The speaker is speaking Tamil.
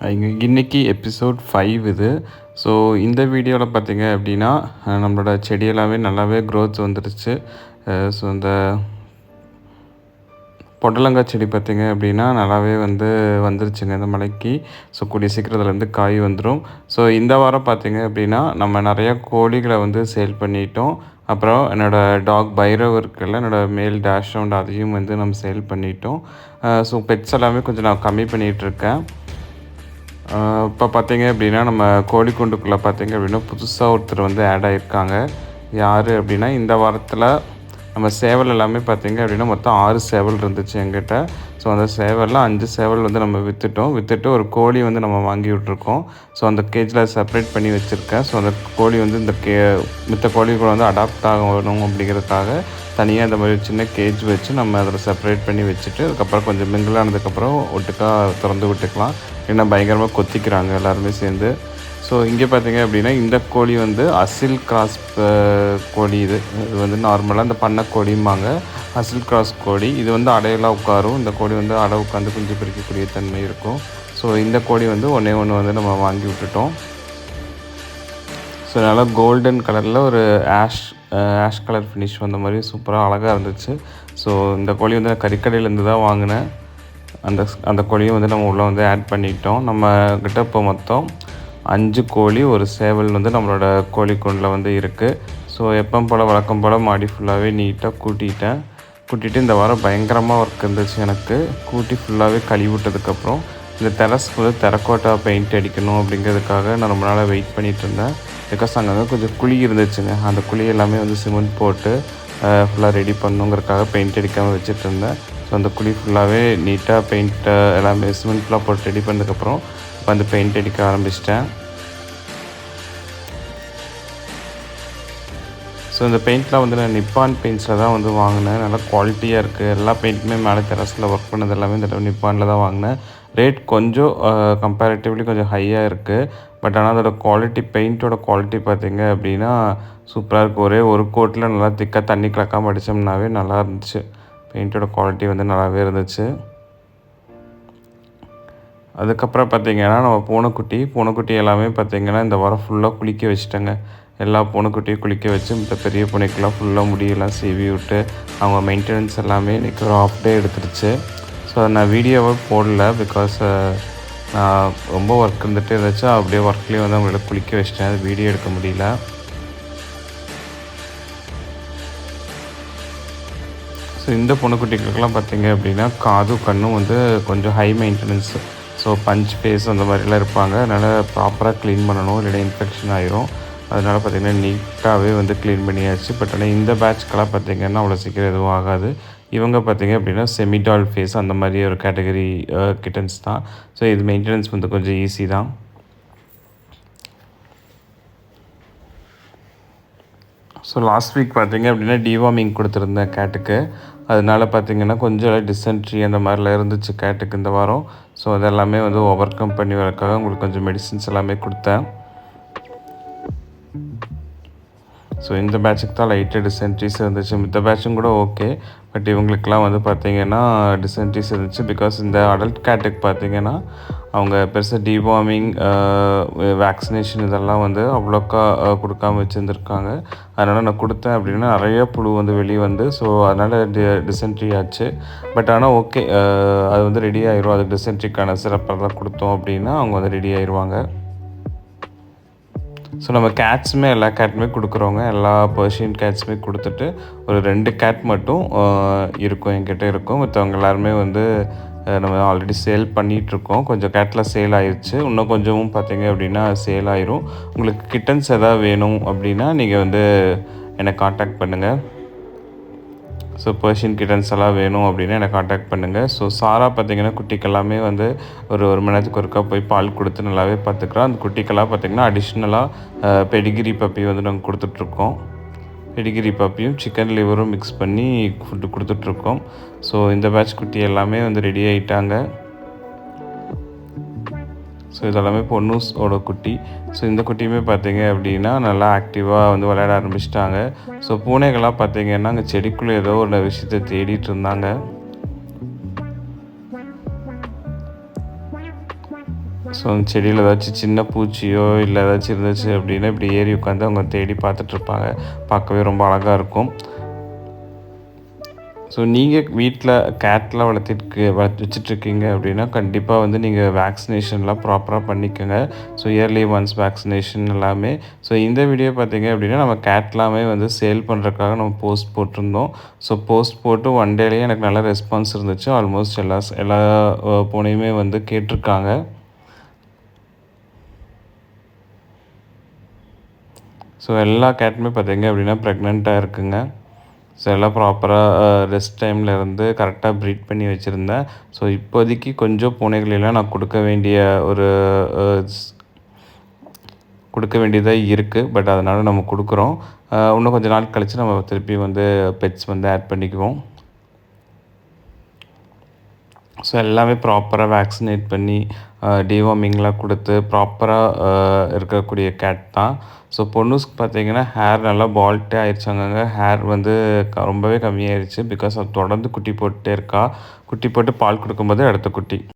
இங்க இன்னைக்கு எபிசோட் ஃபைவ் இது. ஸோ இந்த வீடியோவில் பார்த்தீங்க அப்படின்னா நம்மளோட செடியெல்லாமே நல்லாவே க்ரோத் வந்துருச்சு. ஸோ இந்த பொடலங்காய் செடி பார்த்திங்க அப்படின்னா நல்லாவே வந்து வந்துருச்சுங்க இந்த மலைக்கு ஸோ கூடிய சீக்கிரத்துலேருந்து காய் வந்துடும் ஸோ இந்த வாரம் பார்த்தீங்க அப்படின்னா நம்ம நிறையா கோழிகளை வந்து சேல் பண்ணிட்டோம். அப்புறம் என்னோடய டாக் பைரவ் இருக்குல்ல என்னோடய மேல் டேஷ் ரவுண்ட் அதையும் வந்து நம்ம சேல் பண்ணிட்டோம். ஸோ பெட்ஸ் எல்லாமே கொஞ்சம் நான் கம்மி பண்ணிகிட்ருக்கேன் இப்போ பார்த்தீங்க அப்படின்னா நம்ம கோழிக்குண்டுக்குள்ளே பார்த்தீங்க அப்படின்னா புதுசாக ஒருத்தர் வந்து ஆட் ஆகியிருக்காங்க யார் அப்படின்னா இந்த வாரத்தில் நம்ம சேவல் எல்லாமே பார்த்தீங்க அப்படின்னா மொத்தம் ஆறு சேவல் இருந்துச்சு எங்கிட்ட ஸோ அந்த சேவலில் அஞ்சு சேவல் வந்து நம்ம விற்றுட்டோம் விற்றுட்டு ஒரு கோழி வந்து நம்ம வாங்கி விட்ருக்கோம் ஸோ அந்த கேஜில் செப்பரேட் பண்ணி வச்சுருக்கேன். ஸோ அந்த கோழி வந்து இந்த கே மித்த கோழி கூட வந்து அடாப்ட் ஆகணும் அப்படிங்கிறதுக்காக தனியாக இந்த மாதிரி சின்ன கேஜ் வச்சு நம்ம அதில் செப்பரேட் பண்ணி வச்சுட்டு அதுக்கப்புறம் கொஞ்சம் மிங்கிள் ஆனதுக்கப்புறம் ஒட்டுக்காக திறந்து விட்டுக்கலாம். ஏன்னா பயங்கரமாக கொத்திக்கிறாங்க எல்லாருமே சேர்ந்து. ஸோ இங்கே பார்த்தீங்க அப்படின்னா இந்த கோழி வந்து அசில் கிராஸ் கோழி இது. இது வந்து நார்மலாக இந்த பண்ணை கோழிம்பாங்க. அசில் கிராஸ் கோழி. இது வந்து அடையெல்லாம் உட்காரும். இந்த கோழி வந்து அடை உட்காந்து குஞ்சு பிரிக்கக்கூடிய தன்மை இருக்கும். ஸோ இந்த கோழி வந்து ஒன்றே ஒன்று வந்து நம்ம வாங்கி விட்டுட்டோம். ஸோ நல்லா கோல்டன் கலரில் ஒரு ஆஷ் ஆஷ் கலர் ஃபினிஷ் வந்த மாதிரி சூப்பராக அழகாக இருந்துச்சு. ஸோ இந்த கோழி வந்து நான் கறிக்கடையிலேருந்து தான் வாங்கினேன். அந்த அந்த கோழியும் வந்து நம்ம உள்ளே வந்து ஆட் பண்ணிட்டோம். நம்ம கிட்ட இப்போ மொத்தம் அஞ்சு கோழி ஒரு சேவல் வந்து நம்மளோட கோழிக்கூண்டில் வந்து இருக்குது ஸோ எப்போ போல் வழக்கம் போல் மாடி ஃபுல்லாகவே நீட்டாக கூட்டிட்டேன். கூட்டிகிட்டு இந்த வாரம் பயங்கரமாக ஒர்க் இருந்துச்சு எனக்கு. கூட்டி ஃபுல்லாகவே கழுவி விட்டதுக்கப்புறம் இந்த டெரஸ்க்கு வந்து தெரக்கோட்டா பெயிண்ட் அடிக்கணும் அப்படிங்கிறதுக்காக நான் ரொம்ப நாளாக வெயிட் பண்ணிகிட்டு இருந்தேன். பிகாஸ் அங்கங்கே கொஞ்சம் குழி இருந்துச்சுங்க. அந்த குழி எல்லாமே வந்து சிமெண்ட் போட்டு ஃபுல்லாக ரெடி பண்ணுங்கிறதுக்காக பெயிண்ட் அடிக்காமல் வச்சுட்டு இருந்தேன். ஸோ அந்த குழி ஃபுல்லாகவே நீட்டாக பெயிண்ட்டை எல்லாமே சிமெண்ட் ஃபுல்லாக போட்டு ரெடி பண்ணதுக்கப்புறம் இப்போ அந்த பெயிண்ட் அடிக்க ஆரம்பிச்சிட்டேன். ஸோ இந்த பெயிண்ட்லாம் வந்து நான் நிப்பான் பெயிண்ட்ஸில் தான் வந்து வாங்கினேன். நல்லா குவாலிட்டியாக இருக்குது எல்லா பெயிண்ட்டுமே மேலே டெரஸில் ஒர்க் பண்ணது எல்லாமே இந்த தடவை நிப்பானில் தான் வாங்கினேன். ரேட் கொஞ்சம் கம்பேரிட்டிவ்லி கொஞ்சம் ஹையாக இருக்குது பட் ஆனால் அதோட குவாலிட்டி பெயிண்ட்டோட குவாலிட்டி பார்த்திங்க அப்படின்னா சூப்பராக இருக்குது ஒரே ஒரு கோட்டில் நல்லா திக்காக தண்ணி கலக்காமல் அடித்தோம்னாவே நல்லா இருந்துச்சு. பெயிண்ட்டோட குவாலிட்டி வந்து நல்லாவே இருந்துச்சு. அதுக்கப்புறம் பார்த்திங்கன்னா நம்ம பூனைக்குட்டி பூனைக்குட்டி எல்லாமே பார்த்திங்கன்னா இந்த வாரம் ஃபுல்லாக குளிக்க வச்சுட்டேங்க. எல்லா பூனைக்குட்டியும் குளிக்க வச்சு இந்த பெரிய பூனைக்கெல்லாம் ஃபுல்லாக முடியெல்லாம் சீவி விட்டு அவங்க மெயின்டெனன்ஸ் எல்லாமே இன்றைக்கி ஒரு ஆஃப் டே எடுத்துருச்சு. ஸோ அதை நான் வீடியோவை போடல பிகாஸ் நான் ரொம்ப ஒர்க் இருந்துகிட்டே இருந்துச்சு. அப்படியே ஒர்க்லேயே வந்து அவங்கள குளிக்க வச்சிட்டேன். அது வீடியோ எடுக்க முடியல. ஸோ இந்த பொண்ணுக்குட்டிகளுக்கெல்லாம் பார்த்தீங்க அப்படின்னா காதும் கண்ணும் வந்து கொஞ்சம் high maintenance so punch face அந்த மாதிரிலாம் இருப்பாங்க. அதனால் ப்ராப்பராக க்ளீன் பண்ணணும். இல்லைன்னா இன்ஃபெக்ஷன் ஆயிரும். அதனால் பார்த்திங்கன்னா நீட்டாகவே வந்து க்ளீன் பண்ணியாச்சு. பட் ஆனால் இந்த பேட்ச்க்கெல்லாம் பார்த்திங்கன்னா அவ்வளோ சீக்கிரம் எதுவும் ஆகாது. இவங்க பார்த்திங்க அப்படின்னா செமிடால் ஃபேஸ் அந்த மாதிரி ஒரு கேட்டகரி கிட்டன்ஸ் தான். ஸோ இது மெயின்டெனன்ஸ் வந்து கொஞ்சம் ஈஸி தான். ஸோ லாஸ்ட் வீக் பார்த்தீங்க அப்படின்னா டிவார்மிங் கொடுத்துருந்தேன் கேட்டுக்கு அதனால பார்த்தீங்கன்னா கொஞ்சம் டிசென்ட்ரி அந்த மாதிரிலாம் இருந்துச்சு கேட்டுக்கு இந்த வாரம். ஸோ அதெல்லாமே வந்து ஓவர் கம் பண்ணி வரக்காக உங்களுக்கு கொஞ்சம் மெடிசின்ஸ் எல்லாமே கொடுத்தேன். ஸோ இந்த பேட்சுக்கு தான் லைட்டாக டிசென்ட்ரிஸ் இருந்துச்சு. மித்த பேட்சும் கூட ஓகே பட் இவங்களுக்கெல்லாம் வந்து பார்த்தீங்கன்னா டிசென்ட்ரிஸ் இருந்துச்சு. பிகாஸ் இந்த அடல்ட் கேட்டுக்கு பார்த்தீங்கன்னா அவங்க பெருசாக டிவார்மிங் வேக்சினேஷன் இதெல்லாம் வந்து அவ்வளோக்கா கொடுக்காமல் கொடுக்காம வச்சுருந்துருக்காங்க. அதனால் நான் கொடுத்தேன் அப்படின்னா நிறைய புழு வந்து வெளியே வந்து ஸோ அதனால் டி டிசென்ட்ரி ஆச்சு. பட் ஆனால் ஓகே அது வந்து ரெடி ஆயிரும். அது டிசென்ட்ரிக்கான சிறப்பெல்லாம் கொடுத்தோம் அப்படின்னா அவங்க வந்து ரெடி ஆயிடுவாங்க ஸோ நம்ம கேட்ஸுமே எல்லா கேட்டுமே கொடுக்குறவங்க எல்லா பர்ஷியன் கேட்ஸுமே கொடுத்துட்டு ஒரு ரெண்டு கேட் மட்டும் இருக்கும் என்கிட்ட இருக்கும். மற்றவங்க எல்லாருமே வந்து நம்ம ஆல்ரெடி சேல் பண்ணிகிட்ருக்கோம் கொஞ்சம் கேட்டில் சேல் ஆயிடுச்சு இன்னும் கொஞ்சமும் பார்த்தீங்க அப்படின்னா சேல் ஆயிரும். உங்களுக்கு கிட்டன்ஸ் எதாவது வேணும் அப்படின்னா நீங்கள் வந்து என்னை காண்டாக்ட் பண்ணுங்கள் ஸோ பர்ஷியன் கிட்டன்ஸ் எல்லாம் வேணும் அப்படின்னா என்னை காண்டாக்ட் பண்ணுங்கள் ஸோ சாரா பார்த்தீங்கன்னா குட்டிக்கெல்லாமே வந்து ஒரு ஒரு மணி நேரத்துக்கு ஒருக்கா போய் பால் கொடுத்து நல்லாவே பார்த்துக்குறோம் அந்த குட்டிக்கெல்லாம் பார்த்திங்கன்னா அடிஷ்னலாக பெடிகிரி பப்பி வந்து நாங்கள் கொடுத்துட்ருக்கோம் பெடிகிரி பப்பியும் சிக்கன் லிவரும் மிக்ஸ் பண்ணி ஃபுட்டு கொடுத்துட்ருக்கோம். ஸோ இந்த பேட்ச் குட்டி எல்லாமே வந்து ரெடி ஆகிட்டாங்க ஸோ இதெல்லாமே பொன்னூஸோட குட்டி. ஸோ இந்த குட்டியுமே பார்த்தீங்க அப்படின்னா நல்லா ஆக்டிவாக வந்து விளையாட ஆரம்பிச்சிட்டாங்க. ஸோ பூனைகளாக பார்த்தீங்கன்னா அங்கே செடிக்குள்ளே ஏதோ ஒரு விஷயத்தை தேடிட்டு இருந்தாங்க. ஸோ அந்த செடியில் ஏதாச்சும் சின்ன பூச்சியோ இல்லை ஏதாச்சும் இருந்துச்சு அப்படின்னா இப்படி ஏறி உட்காந்து அவங்க தேடி பார்த்துட்ருப்பாங்க பார்க்கவே ரொம்ப அழகாக இருக்கும். ஸோ நீங்கள் வீட்டில் கேட்லாம் வளர்த்திட்டு வளர்த்து வச்சிட்ருக்கீங்க அப்படின்னா கண்டிப்பாக வந்து நீங்கள் வேக்சினேஷன்லாம் ப்ராப்பராக பண்ணிக்கோங்க. ஸோ இயர்லி ஒன்ஸ் வேக்சினேஷன் எல்லாமே. ஸோ இந்த வீடியோ பார்த்தீங்க அப்படின்னா நம்ம கேட்லாமே வந்து சேல் பண்ணுறதுக்காக நம்ம போஸ்ட் போட்டிருந்தோம். ஸோ போஸ்ட் போட்டு ஒன் டேலேயே எனக்கு நல்ல ரெஸ்பான்ஸ் இருந்துச்சு. ஆல்மோஸ்ட் எல்லா எல்லா பூனையுமே வந்து கேட்டிருக்காங்க. ஸோ எல்லா கேட்டுமே பார்த்தீங்க அப்படின்னா ப்ரெக்னெண்ட்டாக இருக்குங்க. ஸோ எல்லாம் ப்ராப்பராக ரெஸ்ட் டைமில் இருந்து கரெக்டாக ப்ரீட் பண்ணி வச்சுருந்தேன். ஸோ இப்போதைக்கு கொஞ்சம் பூனைகளெல்லாம் நான் கொடுக்க வேண்டிய ஒரு கொடுக்க வேண்டியதாக இருக்குது பட் அதனால் நம்ம கொடுக்குறோம். இன்னும் கொஞ்சம் நாள் கழித்து நம்ம திருப்பி வந்து பெட்ஸ் வந்து ஆட் பண்ணிக்குவோம். ஸோ எல்லாமே ப்ராப்பராக வேக்சினேட் பண்ணி டிவார்மிங்லாம் கொடுத்து ப்ராப்பராக இருக்கக்கூடிய கேட் தான். ஸோ பொண்ணுஸ்க்கு பார்த்தீங்கன்னா ஹேர் நல்லா பால்ட்டே ஆயிடுச்சாங்க ஹேர் வந்து ரொம்பவே கம்மியாயிருச்சு. பிகாஸ் அது தொடர்ந்து குட்டி போட்டுட்டே இருக்கா. குட்டி போட்டு பால் கொடுக்கும்போது அடுத்த குட்டி.